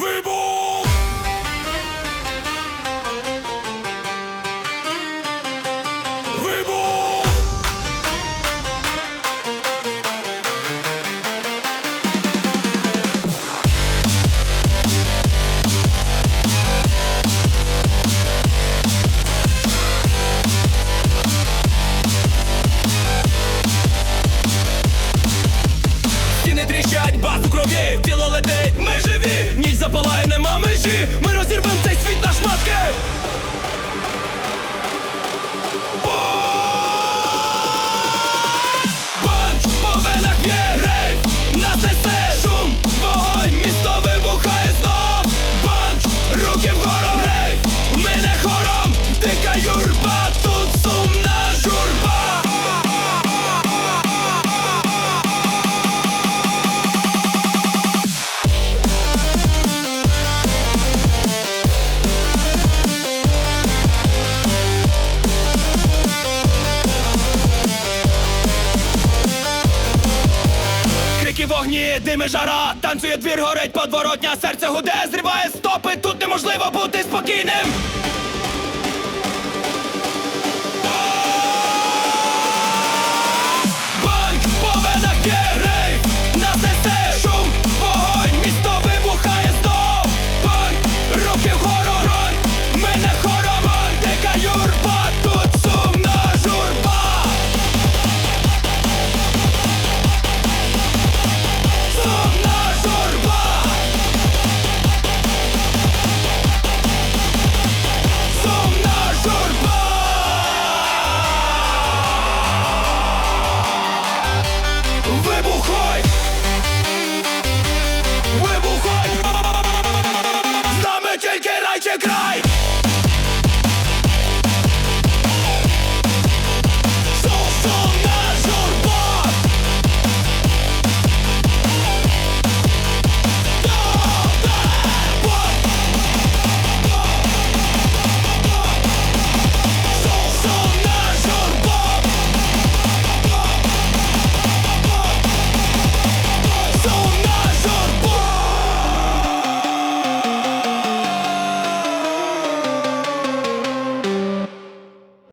Вибух! Вибух! Стіни тіло летить, нема межі, ми розірвем вогні, диме жара, танцює двір, горить подворотня, серце гуде, зриває стопи, тут неможливо бути спокійним.